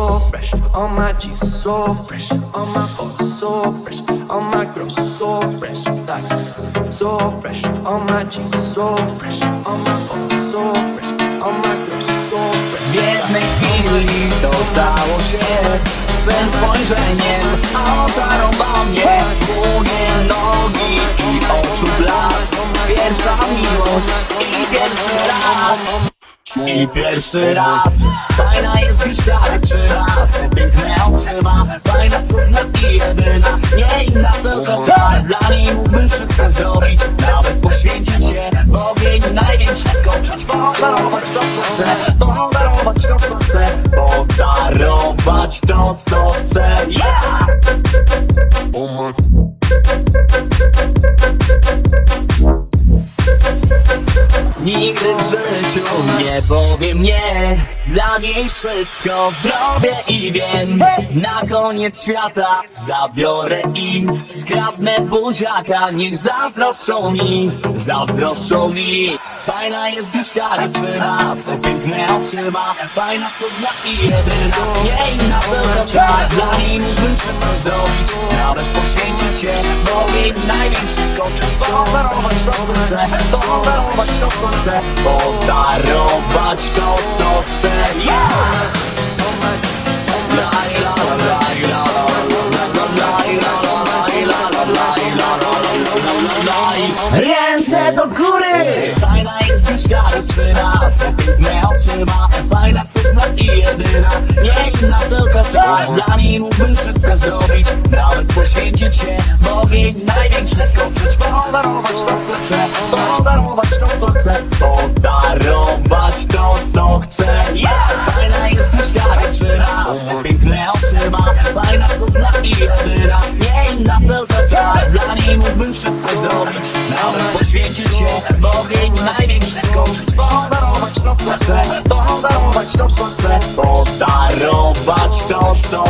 so fresh. All my G's so fresh. All my boys so fresh. All my girls so fresh. Like so fresh. All my G's so fresh. All my boys so fresh. All my girls so fresh. W jednej chwili to stało się Swym spojrzeniem oczarował mnie Długie nogi i oczu blask Pierwsza miłość i pierwszy raz i pierwszy raz. Fajna jest gwizdka czy raz Piękne oczyma Fajna, cudna i jedyna Nie inna, tylko ta. Dla niej mógłbym wszystko zrobić. Nawet poświęcić się W ogień największy skoczyć. Podarować to co chcę. Podarować to co chcę. Podarować to co Nigdy w nie powiem nie Dla niej wszystko zrobię i wiem. Na koniec świata zabiorę im Skradnę buziaka, niech zazdroszczą mi Zazdroszczą mi. Fajna jest dziściara czy raz Piękne oczy ma Fajna, cudna i jedyna. Nie inna tak Dla niej mógłbym wszystko zrobić Nawet poświęcić się Bo im najwięcej skończyć Podarować to co chcę Podarować to co chcę Podarować to co chcę! Ręce do góry! Fajna jest gościa dziewczyna Srebrne oczy ma, fajna cudna i jedyna Nie inna tylko to Dla niej mógłbym wszystko zrobić poświęcić się Bo jej największy skoczyć Podarować to co chcę Podarować to co chcę Podarować to co chcę yeah! Fajna jest gościary przy nas Piękne oczy ma Fajna, cudna i jedyna Nie inna, tylko ta Dla niej mógłbym wszystko zrobić. Nawet poświęcić się Bo jej największy skoczyć Podarować to co chcę Podarować to co chcę Podarować to co